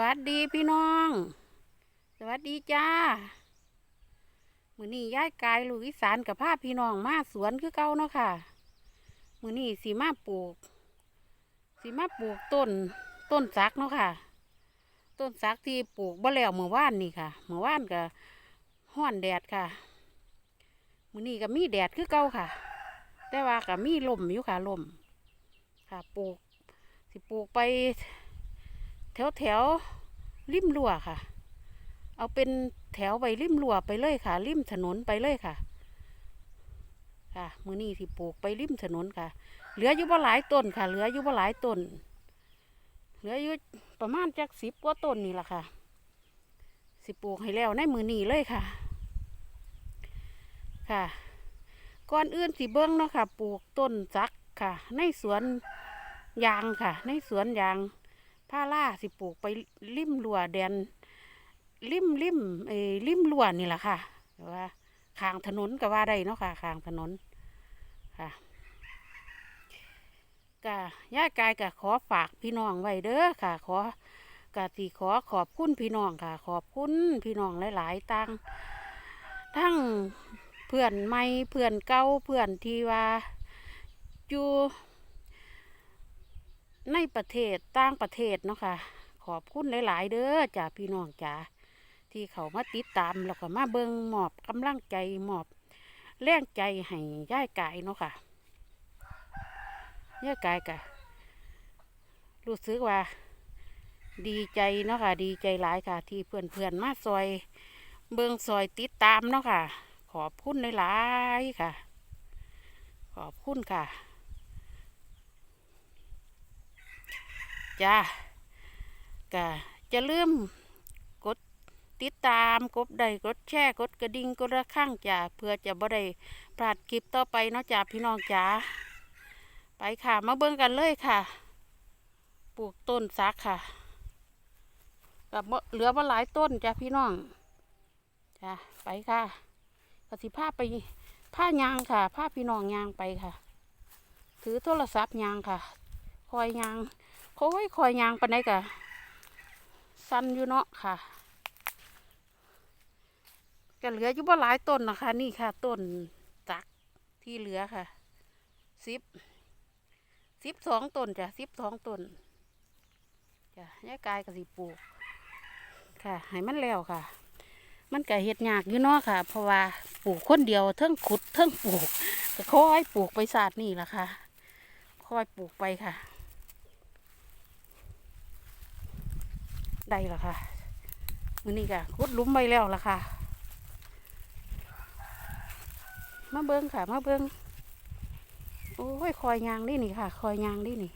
วัสดีพี่น้อง สวัสดีจ้ามือนี้ย้ายกายลูกอีสานกับภาพพี่น้องมาสวนคือเก่าเนาะค่ะมือนี้สีมาปลูกสีมาปลูกต้นต้นสักเนาะค่ะ ต้นสักที่ปลูกบ่แล้วเมื่อวานนี่ค่ะเมื่อวานก็ห้อนแดดค่ะมือนี้ก็มีแดดคือเก่าค่ะ แต่ว่าก็มีลมอยู่ค่ะลมค่ะปลูกสิปลูกไป แถวแถวริมรั้วค่ะ เอาเป็นแถวไปริมรั้วไปเลยค่ะ ริมถนนไปเลยค่ะ ค่ะมือนี้ที่ปลูกไปริมถนนค่ะ เหลืออยู่บ่หลายต้นค่ะ เหลืออยู่บ่หลายต้น เหลืออยู่ประมาณจักสิบกว่าต้นนี่แหละค่ะ สิปลูกให้แล้วในมือนี้เลยค่ะ ค่ะก่อนอื่นสิเบิ้งเนาะค่ะ ปลูกต้นจักค่ะ ในสวนยางค่ะ ในสวนยาง ผ้าล่าสิปลูกไปริมรั้วแดนริมริมเอริมรั้วนี่แหละค่ะแต่ว่าข้างถนนก็ว่าได้เนาะค่ะข้างถนนค่ะก็ย่ากายก็ขอฝากพี่น้องไว้เด้อค่ะ ขอกะสิขอขอบคุณพี่น้องค่ะ ขอบคุณพี่น้องหลายๆตังทั้งเพื่อนใหม่เพื่อนเก่าเพื่อนที่ว่าอยู่ ในประเทศต่างประเทศเนาะค่ะ ขอบคุณหลาย ๆ เด้อจ้าพี่น้องจ้าที่เขามาติดตามแล้วก็มาเบิงหมอบกำลังใจหมอบแรงใจให้ย่ายกายเนาะค่ะย่ายกายกะรู้สึกว่า ดีใจเนาะค่ะ ดีใจหลายค่ะ ที่เพื่อนๆมาซอย เบิงซอยติดตามเนาะค่ะ ขอบคุณหลายๆค่ะ ขอบคุณค่ะ จ้าก็จะลืมกดติดตามกดใดกดแชร์กดกระดิ่งกดระฆังจ้าเพื่อจะบ่ได้พลาดคลิปต่อไปเนาะจ้าพี่น้องจ้าไปค่ะ มาเบิ่งกันเลยค่ะ ปลูกต้นซักค่ะกับเหลือมาหลายต้นจ้าพี่น้องจ้าไปค่ะกสิผ้าไปผ้ายางค่ะผ้าพี่น้องยางไปค่ะ ถือโทรศัพท์ยางค่ะ คอยยาง โอ้ยคอยยางปานใดกะสั้นอยู่เนาะค่ะก็เหลืออยู่บ่หลายต้นนะคะ นี่ค่ะต้นจักที่เหลือค่ะสิบสิบสองต้นจ้ะสิบสองต้นจ้ะยายกายกับสิปลูก ค่ะให้มันแล้วค่ะ มันก็เห็ดยากอยู่เนาะค่ะ เพราะว่าปลูกคนเดียวเทิงขุดเทิงปลูกก็ค่อยปลูกไปศาสตร์นี่แหละค่ะ ค่อยปลูกไปค่ะ ได้ล้วค่ะมือนี้ก็ขุดลุมไปแล้วล่ะค่ะ มาเบิ้งค่ะมาเบิ้งโอ้ยคอยยางนี่นี่ค่ะ คอยยางนี่นี่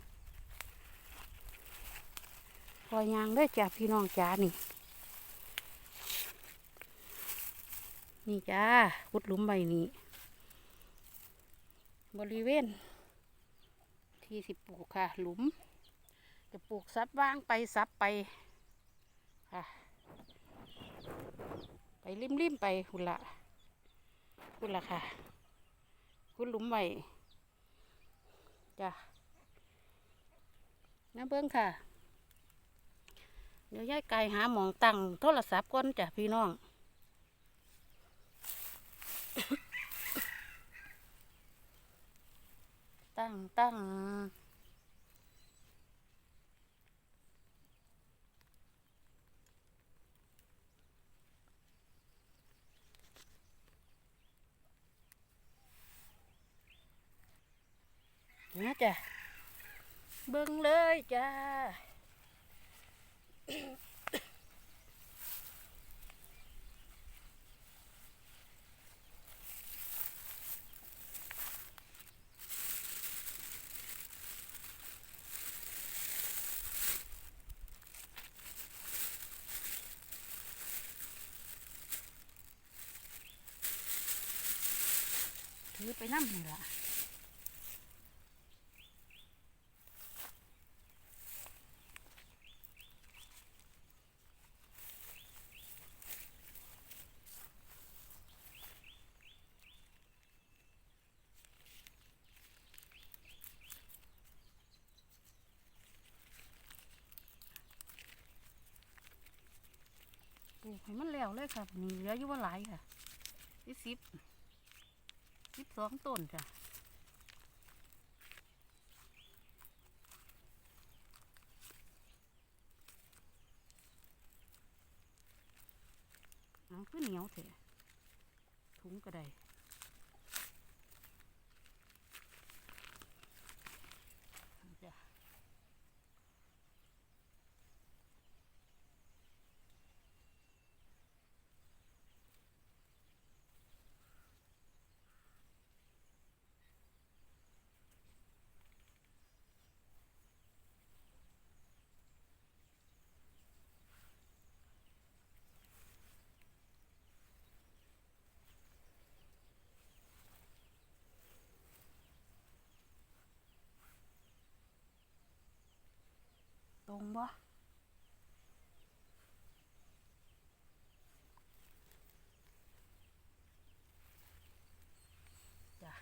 คอยยางเด้จ้าพี่น้องจ้านี่ นี่จ้าขุดลุมใบนี้ บริเวณ ที่สิบปลูกค่ะ หลุม จะปลูกซับว่างไปซับไป ค่ะ ไปริมริมๆไปหุ่นละหุ่นละค่ะหุ่นหลุมไว้จ้ะน้าเบิ้งค่ะเดี๋ยวย้ายไก่หาหมองตั้งโทรศัพท์ก่อนจ้ะพี่น้องตั้งตั้ง จ้ะเบิ่งเลยจ้าถือไปน้ำนี่ละ ให้มันแล้วเลยค่ะนี่เหลืออยู่ว่าหลายค่ะยี่สิบสิบสองต้นจ้ะเอาคือเหนียวเถอะถุงก็ได้จ้ะ ตร งบ่จ้ะ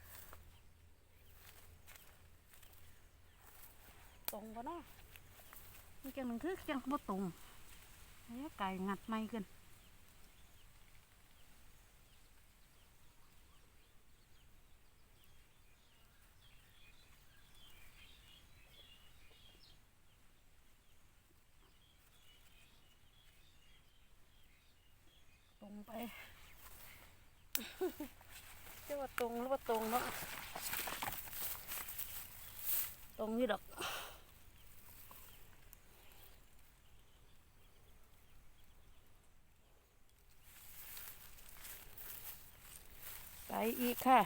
ตรงบ่เนาะมันจังหนึ่งคือจังบ่ตรงไอ้ไก่งัดไม่ขึ้น ไปจะว่าตรงหรือว่าตรงเนาะตรงนี่ดอกไปอีกค่ะ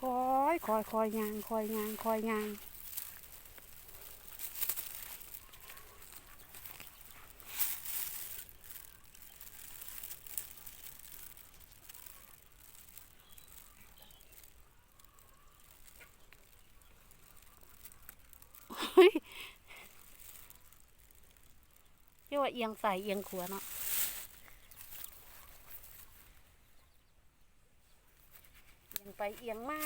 คอยคอยคอยยางคอยยางคอยยางเฮ้ยเรียก ว่าเอียงใส่เอียงขวาเนาะเอียงไปเอียงมา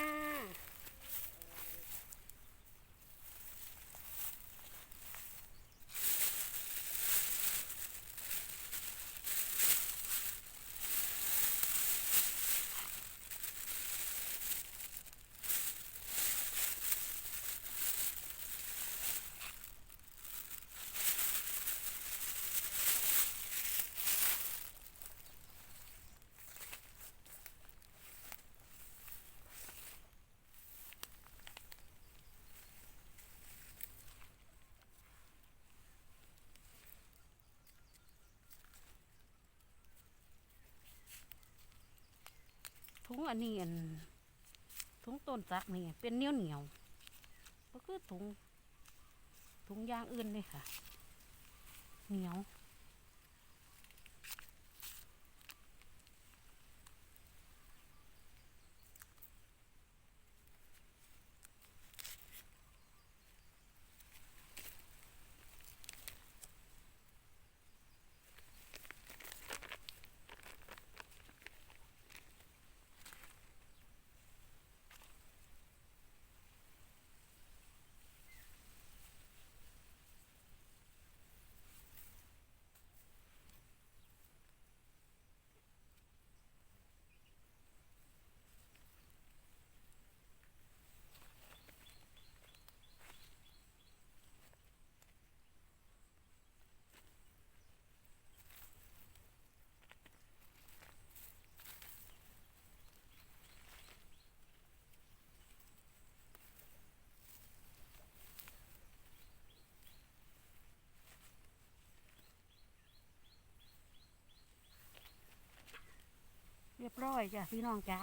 ถุงอันนี้อันถุงต้นซักนี่เป็นเหนียวเหนียวก็คือถุงถุงยางอื่นเลยค่ะ เหนียว เร้อยจ้ะพี่น้องจ้า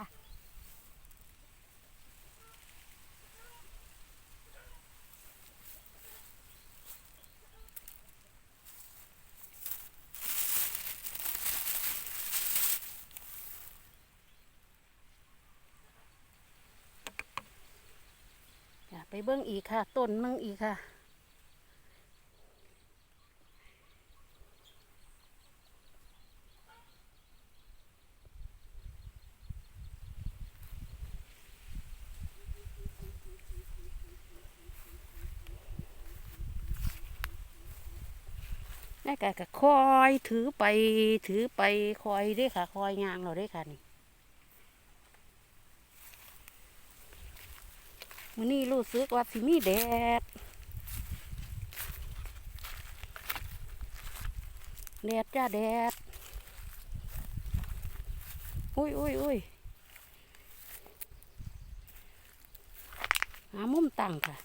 จ้ะไปเบิ้งอีกค่ะ ต้นนึงอีกค่ะ กายก็คอยถือไปถือไปคอยเด้ค่ะ คอยยางเราได้ค่ะนี่มื้อนี้รู้สึกว่าสิมีแดดแดดจ้าแดด อุ้ยอุ้ยอุ้ยหามุมตั้งค่ะ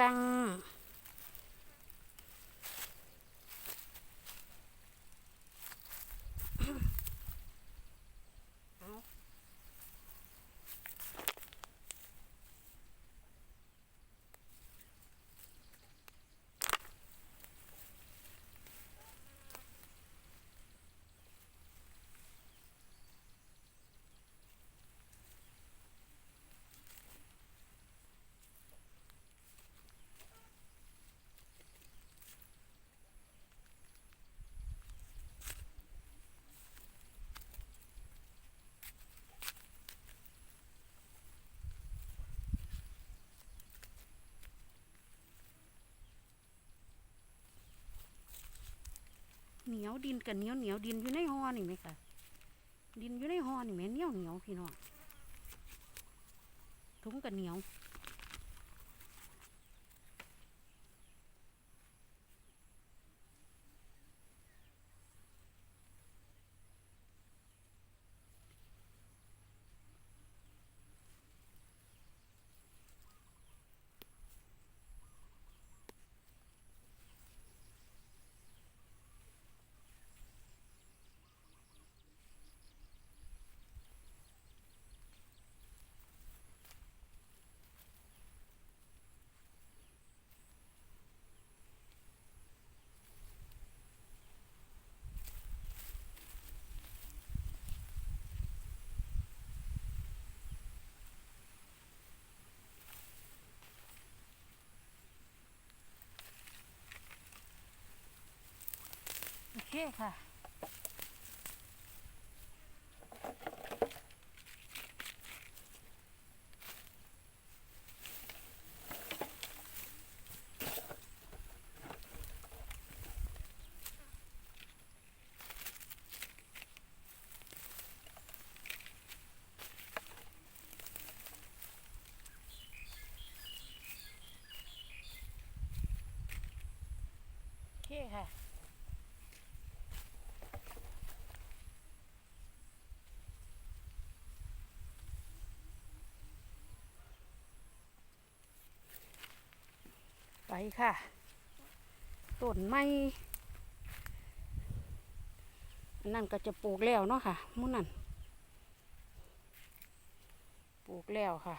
ตั้ง เหนียวดินกับเหนียวเหนียวดินอยู่ในหอนี่ไหมคะดินอยู่ในหอนี่ไหมเหนียวเหนียวพี่น้องถุงกับเหนียว โอ ไปค่ะต้นไม้นั่นก็จะปลูกแล้วเนาะค่ะหมุนั่นปลูกแล้วค่ะ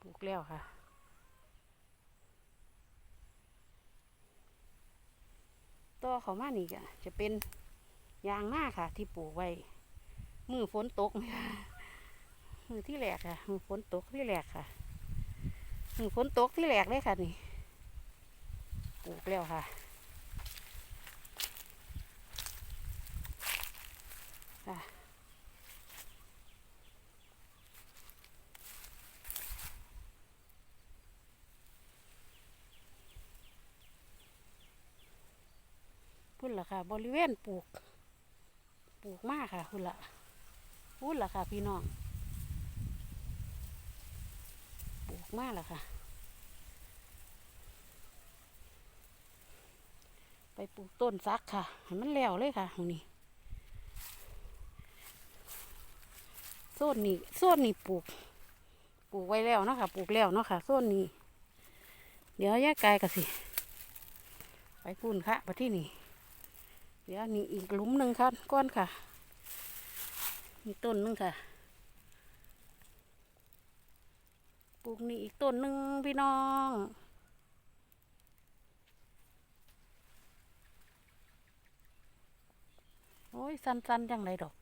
ปลูกแล้วค่ะต่อเขามานี่ก็จะเป็นยางหน้าค่ะ ที่ปลูกไว้ มือฝนตก มือที่แหลกค่ะมือฝนตกที่แหลกค่ะมือฝนตกที่แหลกเลยค่ะนี่ปลูกแล้วค่ะค่ะพุ่นละค่ะ บริเวณปลูก ปลูกมากค่ะพุ่นละพุ่นละค่ะ พี่น้อง ปลูกมากแล้วค่ะ ไปปลูกต้นซักค่ะให้มันแล้วเลยค่ะตรงนี้โซนนี้โซนนี้ปลูก ปลูกไว้แล้วเนาะค่ะ ปลูกแล้วเนาะค่ะโซนนี้เดี๋ยวแยกกายกันสิ ไปพุ่นค่ะไปที่นี่ เดี๋ยวนี่อีกหลุมหนึ่งค่ะก้อนค่ะ มีต้นหนึงค่ะ ปลูกนี่อีกต้นหนึ่งพี่น้องโอ้ยสั้นๆจังไรดอก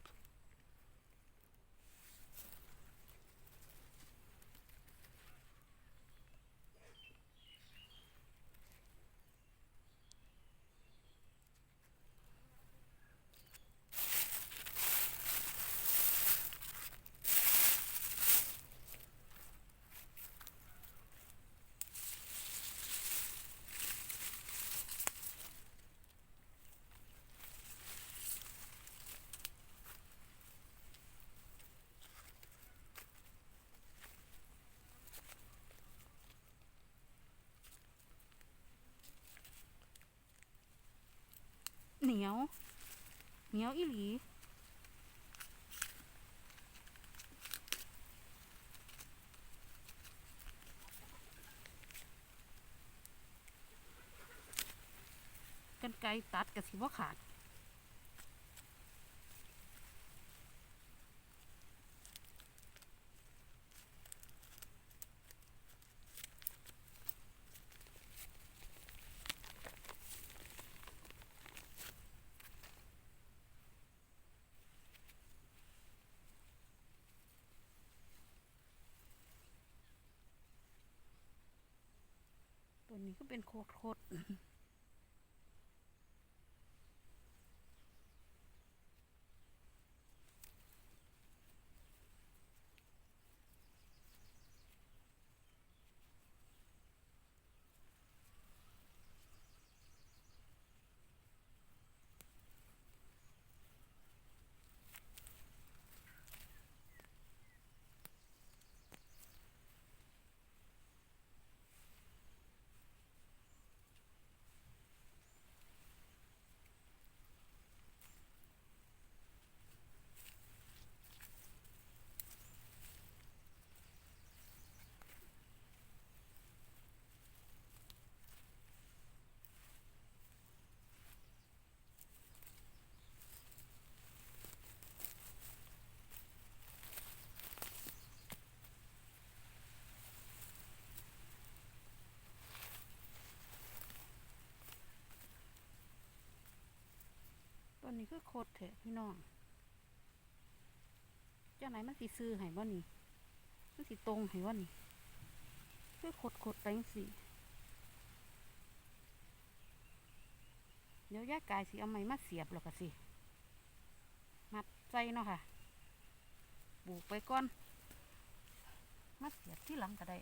ยวเหนียวอีหลีกันไกรตัดกับสิว่าขาด นี้ก็เป็นโคตรโคตร ตัวนี้คือโคตรเถอะพี่น้องเจ้าไหนมันสิซื้อให้บ่นี่มันสิตรงให้บ่นี่คือโคตรโคตรแตงสิเดี๋ยวยายกกายสิเอาไม้มาเสียบแล้วก็สิมัดใจเนาะค่ะปลูกไปก่อน มาเสียบที่หลังก็ได้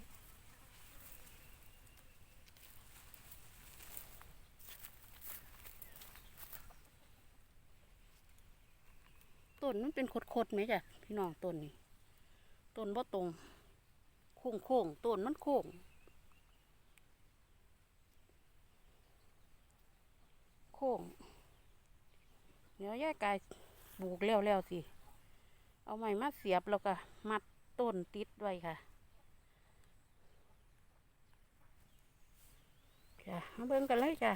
ต้นมันเป็นคดๆไหมจ้ะพี่น้องต้นนี้ต้นบ่ตรงโค้งโค้งต้นมันโค้งโค้งเดี๋ยวย่ากายปลูกแล้วแล้วสิ เอาไม้มาเสียบแล้วก็มัดต้นติดไว้ค่ะจ้ะมาเบิ่งกันเลยจ้ะ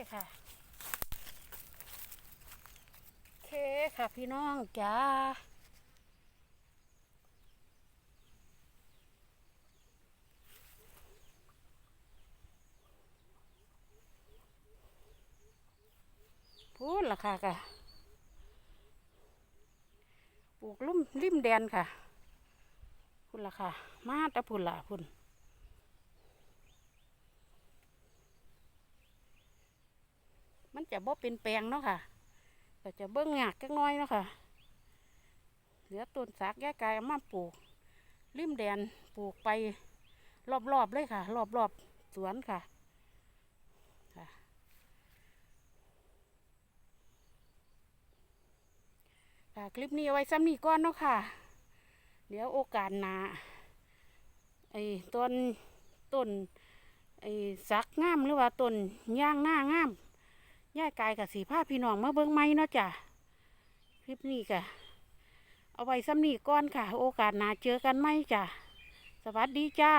คค่ะ เคค่ะพี่น้องจ้าพูดละค่ะกะปลูกลุ่มริมแดนค่ะพุ่นละค่ะ มาแตะพุ่นละพุ่น มันจะบ่เป็นแปลงเนาะค่ะก็จะเบิ้งหยากจักน้อยเนาะค่ะเหลือต้นสากแยกกายเอามาปลูก ริมแดนปลูกไปรอบๆเลยค่ะ รอบๆสวนค่ะค่ะ ค่ะ คลิปนี้เอาไว้ซ้ำนี้ก่อนเนาะค่ะ เดี๋ยวโอกาสหนาไอ้ต้นต้นไอ้สักงามหรือว่าต้นย่างหน้างาม ย่ายกายกับสีผ้าพี่น้องมาเบิ้งไหมเนาะจ้ะคลิปนี้กะเอาไว้ซ้ำนี้ก้อนค่ะ โอกาสหนาเจอกันไหมจ้ะ สวัสดีจ้า